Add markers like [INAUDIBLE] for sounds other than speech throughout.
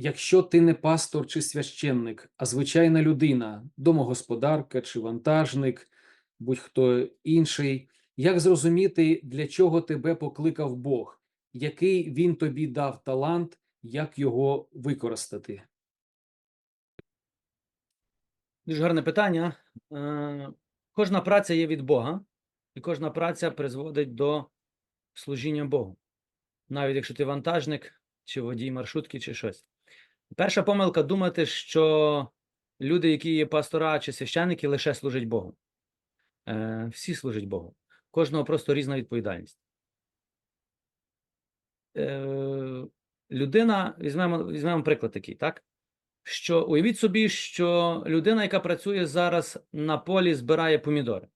якщо ти не пастор чи священник, а звичайна людина, домогосподарка чи вантажник, будь-хто інший, як зрозуміти, для чого тебе покликав Бог, який він тобі дав талант, як його використати? Дуже гарне питання. Е, Кожна праця є від Бога, і кожна праця призводить до служіння Богу. Навіть якщо ти вантажник, чи водій маршрутки, чи щось. Перша помилка думати, що люди, які є пастора чи священники, лише служать Богу. Е, Всі служать Богу. Кожного просто різна відповідальність. Е, Людина, візьмемо, візьмемо приклад такий, так? що уявіть собі, що людина, яка працює зараз на полі, збирає помідори.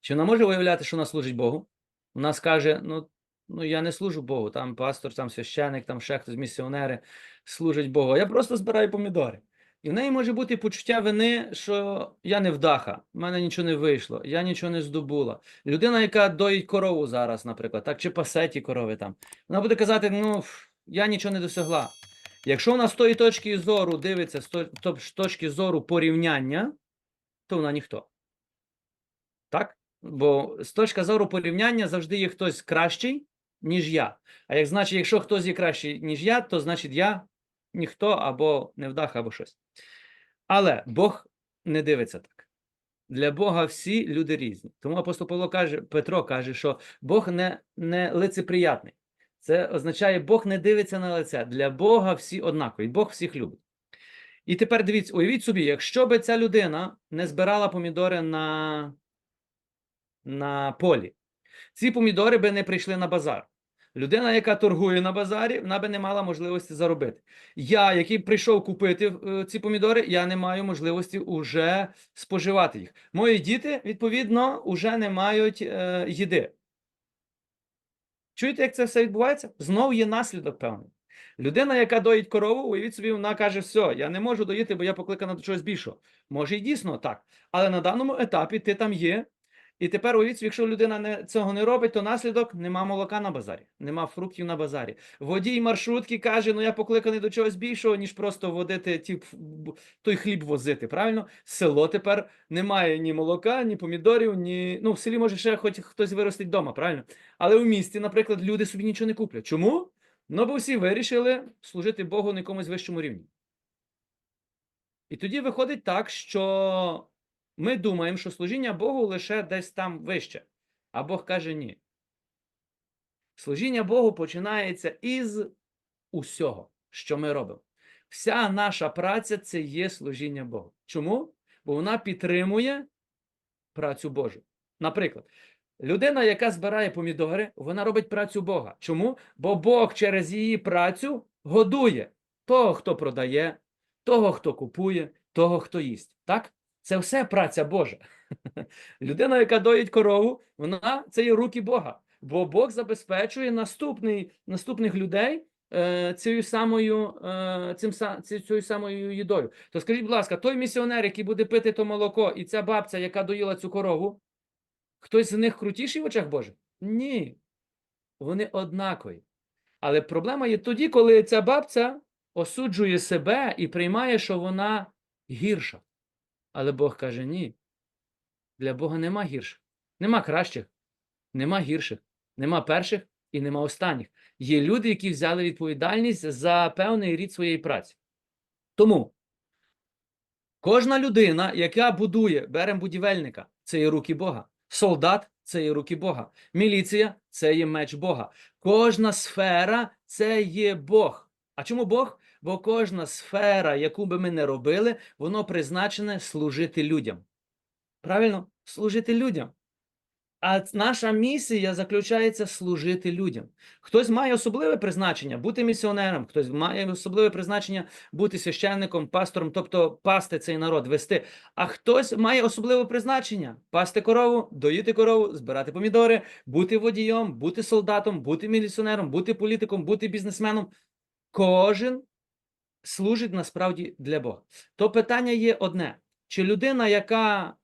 Чи вона може виявляти, що вона служить Богу? Вона скаже: ну, ну я не служу Богу, там пастор, там священик, там ще хтось, місіонери служать Богу. Я просто збираю помідори. І в неї може бути почуття вини, що я не вдаха, в мене нічого не вийшло, я нічого не здобула. Людина, яка доїть корову зараз, наприклад, так, чи пасе ті корови там, вона буде казати: ну, я нічого не досягла. Якщо вона з тої точки зору дивиться, з точки зору порівняння, то вона ніхто. Так? Бо з точки зору порівняння завжди є хтось кращий, ніж я. А як значить, якщо хтось є кращий, ніж я, то значить я ніхто або невдаха, або щось. Але Бог не дивиться так. Для Бога всі люди різні. Тому апостол Павло каже, Петро каже, що Бог не, не лицеприятний. Це означає, Бог не дивиться на лице. Для Бога всі однакові, Бог всіх любить. І тепер дивіться, уявіть собі, якщо би ця людина не збирала помідори на, на полі, ці помідори би не прийшли на базар. Людина, яка торгує на базарі, вона би не мала можливості заробити. Я, який прийшов купити е, ці помідори, я не маю можливості уже споживати їх. Мої діти, відповідно, вже не мають е, їди. Чуєте, як це все відбувається? Знову є наслідок певний. Людина, яка доїть корову, уявіть собі, вона каже: все, я не можу доїти, бо я покликана до чогось більшого. Може, і дійсно так. Але на даному етапі ти там є. І тепер уявіть, якщо людина не, цього не робить, то наслідок нема молока на базарі, нема фруктів на базарі. Водій маршрутки каже: ну я покликаний до чогось більшого, ніж просто водити ті, той хліб возити. Правильно? Село тепер немає ні молока, ні помідорів, ні. Ну, в селі може ще хоч хтось виростить вдома, правильно? Але в місті, наприклад, люди собі нічого не куплять. Чому? Ну, бо всі вирішили служити Богу на якомусь вищому рівні. І тоді виходить так, що ми думаємо, що служіння Богу лише десь там вище. А Бог каже ні. Служіння Богу починається із усього, що ми робимо. Вся наша праця це є служіння Богу. Чому? Бо вона підтримує працю Божу. Наприклад, людина, яка збирає помідори, вона робить працю Бога. Чому? Бо Бог через її працю годує того, хто продає, того, хто купує, того, хто їсть. Так? Це все праця Божа. [LAUGHS] Людина, яка доїть корову, вона це є руки Бога. Бо Бог забезпечує наступний, наступних людей е, цією самою, е, цим, цією самою їдою. То скажіть, будь ласка, той місіонер, який буде пити то молоко, і ця бабця, яка доїла цю корову, хтось з них крутіший в очах Божих? Ні. Вони однакові. Але проблема є тоді, коли ця бабця осуджує себе і приймає, що вона гірша. Але Бог каже: ні. Для Бога нема гірших, нема кращих, нема гірших, нема перших і нема останніх. Є люди, які взяли відповідальність за певний рід своєї праці. Тому кожна людина, яка будує, беремо будівельника, це є руки Бога. Солдат це є руки Бога. Міліція це є меч Бога. Кожна сфера це є Бог. А чому Бог? Бо кожна сфера, яку би ми не робили, воно призначене служити людям. Правильно? Служити людям. А наша місія заключається служити людям. Хтось має особливе призначення бути місіонером, хтось має особливе призначення бути священником, пастором, тобто пасти цей народ, вести. А хтось має особливе призначення пасти корову, доїти корову, збирати помідори, бути водієм, бути солдатом, бути міліціонером, бути політиком, бути бізнесменом. Кожен служить насправді для Бога. То питання є одне: чи людина, яка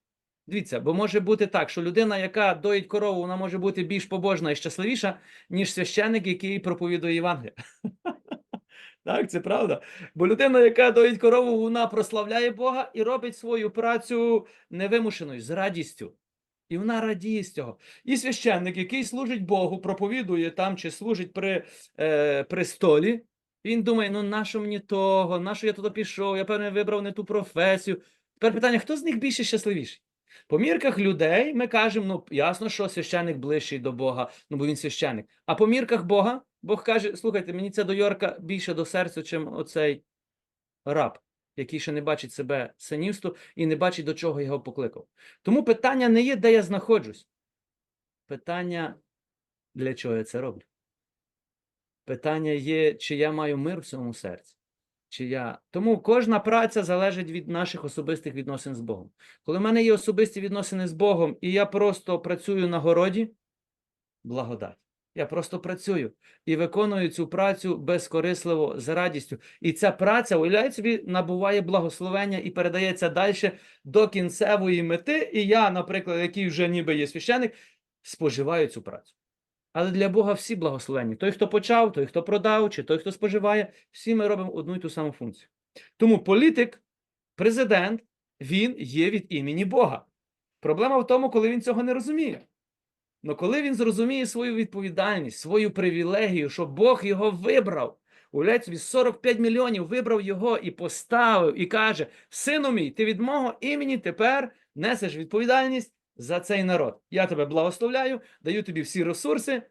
Дивіться, бо може бути так, що людина, яка доїть корову, вона може бути більш побожна і щасливіша, ніж священник, який проповідує Євангелія. [LAUGHS] Так, це правда. Бо людина, яка доїть корову, вона прославляє Бога і робить свою працю невимушеною, з радістю. І вона радіє з цього. І священник, який служить Богу, проповідує там чи служить при е, престолі, він думає: ну нащо мені того, нащо я туди пішов, я певне вибрав не ту професію. Тепер питання: хто з них більше щасливіший? По мірках людей ми кажемо, ну ясно, що священник ближчий до Бога, ну бо він священник. А по мірках Бога, Бог каже: слухайте, мені ця дойорка більше до серця, чим оцей раб, який ще не бачить себе синісту і не бачить, до чого його покликав. Тому питання не є, де я знаходжусь. Питання, для чого я це роблю. Питання є, чи я маю мир в своєму серці. Чи я... Тому кожна праця залежить від наших особистих відносин з Богом. Коли в мене є особисті відносини з Богом, і я просто працюю на городі, благодать. Я просто працюю і виконую цю працю безкорисливо з радістю. І ця праця, уявляєте собі, набуває благословення і передається далі до кінцевої мети. І я, наприклад, який вже ніби є священик, споживаю цю працю. Але для Бога всі благословенні. Той, хто почав, той, хто продав, чи той, хто споживає, всі ми робимо одну і ту саму функцію. Тому політик, президент, він є від імені Бога. Проблема в тому, коли він цього не розуміє. Но коли він зрозуміє свою відповідальність, свою привілегію, що Бог його вибрав, уявляєте собі, 45 мільйонів вибрав його і поставив, і каже: Сину мій, ти від мого імені тепер несеш відповідальність за цей народ. Я тебе благословляю, даю тобі всі ресурси,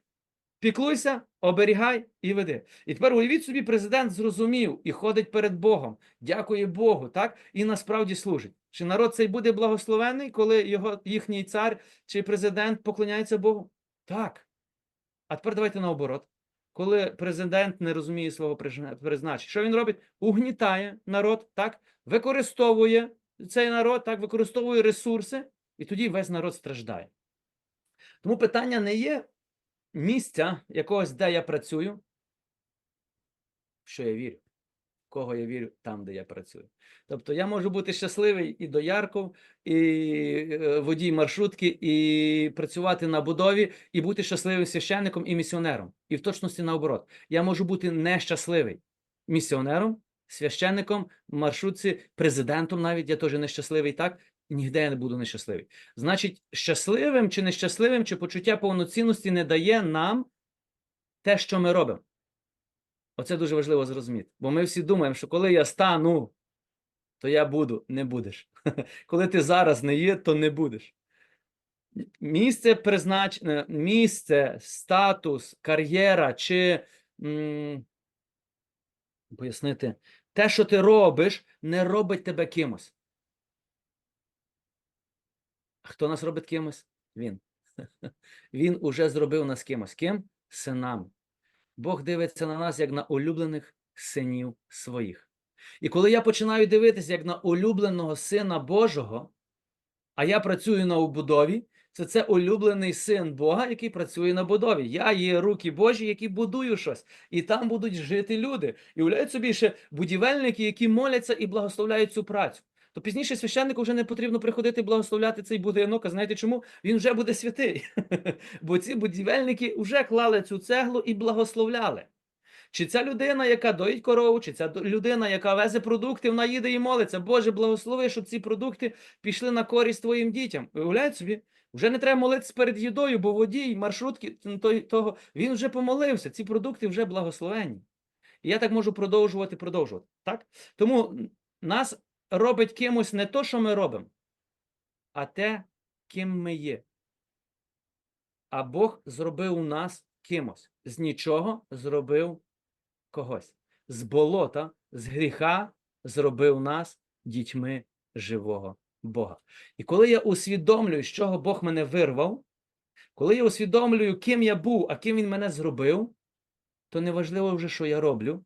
піклуйся, оберігай і веди. І тепер уявіть собі, президент зрозумів і ходить перед Богом, дякує Богу, так? І насправді служить. Чи народ цей буде благословений, коли його їхній цар чи президент поклоняється Богу? Так. А тепер давайте наоборот. Коли президент не розуміє свого призначення, що він робить? Угнітає народ, так, використовує цей народ, так, використовує ресурси, і тоді весь народ страждає. Тому питання не є місця якогось, де я працюю, що я вірю, кого я вірю там, де я працюю. Тобто я можу бути щасливий і доярков, і е, водій маршрутки, і працювати на будові, і бути щасливим священником і місіонером. І в точності наоборот. Я можу бути нещасливий місіонером, священником, маршрутці, президентом навіть я теж нещасливий, так? Ніде я не буду нещасливий. Значить, щасливим чи нещасливим, чи почуття повноцінності не дає нам те, що ми робимо. Оце дуже важливо зрозуміти. Бо ми всі думаємо, що коли я стану, то я буду, не будеш. [LAUGHS] Коли ти зараз не є, то не будеш. Місце призначене, місце, статус, кар'єра чи м, пояснити, те, що ти робиш, не робить тебе кимось. Хто нас робить кимось? Він. [LAUGHS] Він уже зробив нас кимось. Ким? Синами. Бог дивиться на нас як на улюблених синів своїх. І коли я починаю дивитися як на улюбленого сина Божого, а я працюю на будові, це це улюблений син Бога, який працює на будові. Я є руки Божі, які будую щось, і там будуть жити люди. І уявляють собі ще будівельники, які моляться і благословляють цю працю. То пізніше священнику вже не потрібно приходити благословляти цей будинок. А знаєте чому? Він вже буде святий. [LAUGHS] Бо ці будівельники вже клали цю цеглу і благословляли. Чи ця людина, яка доїть корову, чи ця людина, яка везе продукти, вона їде і молиться. Боже, благослови, щоб ці продукти пішли на користь твоїм дітям. Уявляють собі? Вже не треба молитися перед їдою, бо водій, маршрутки того, він вже помолився. Ці продукти вже благословенні. І я так можу продовжувати, продовжувати. Так? Тому нас робить кимось не то, що ми робимо, а те, ким ми є. А Бог зробив нас кимось. З нічого зробив когось. З болота, з гріха зробив нас дітьми живого Бога. І коли я усвідомлюю, з чого Бог мене вирвав, коли я усвідомлюю, ким я був, а ким Він мене зробив, то не важливо вже, що я роблю.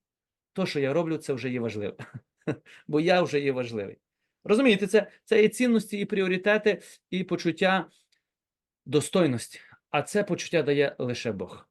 То, що я роблю, це вже є важливо. [LAUGHS] Бо я вже є важливий. Розумієте, це, це і цінності, і пріоритети, і почуття достойності. А це почуття дає лише Бог.